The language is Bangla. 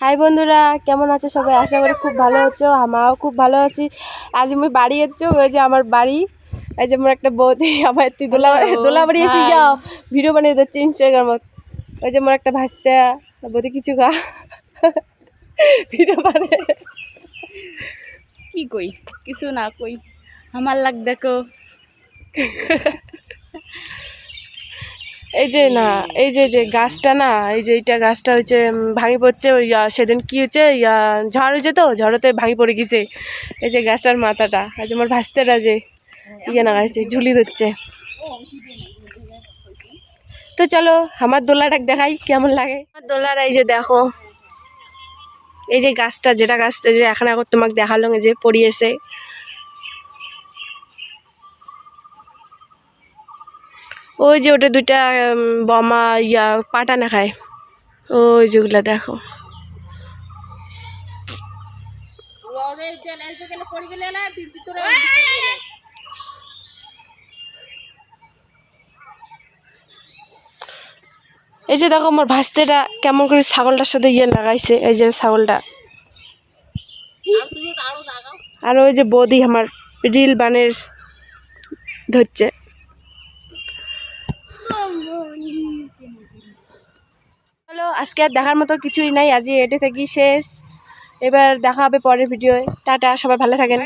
হাই বন্ধুরা কেমন আছো সবাই? আশা করি খুব ভালো আছো আমরাও খুব ভালো আছি। আজ আমি বাড়ি এসছো ওই যে আমার বাড়ি। এই যে আমার একটা বৌদি আমার তুই দোলা দোলা বাড়ি এসে যাও ভিডিও বানিয়ে দিচ্ছে ইনস্টাগ্রামত ওই যে আমার একটা ভাসতে। বৌদি কিছু গা ভিডিও বানিয়ে কি কই? কিছু না কই। আমার লাগ দেখো। এই যে না, এই যে যে গাছটা না, এই যে এইটা গাছটা হচ্ছে ভাঙি পড়ছে, ওই সেদিন কি হচ্ছে ঝড় হয়েছে তো, ঝড়তে ভাঙি পড়ে গেছে। এই যে গাছটার মাথাটা যে আমার ভাস্তেরা যে ইয়ে না গাইছে ঝুলি ধরছে। তো চলো, আমার দোলাটা দেখাই, কেমন লাগে? আমার দোলার এই যে দেখো, এই যে গাছটা, যেটা গাছ, এই যে এখন এখন তোমাকে দেখাল যে পড়িয়েছে। ওই যে ওটা দুইটা বমা, ইয়া পাটা না খায়। ওই যেগুলা দেখো। এই যে দেখো আমার ভাস্তেটা কেমন করে ছাগলটার সাথে ইয়ে লাগাইছে, এই যে ছাগলটা। আর ওই যে বৌদি আমার রিল বানের ধরছে। হলো আজকে আর দেখার মতো কিছুই নাই। আজ এটে থাকি শেষ। এবার দেখা হবে পরের ভিডিওয়ে। টাটা, সবাই ভালো থাকেন।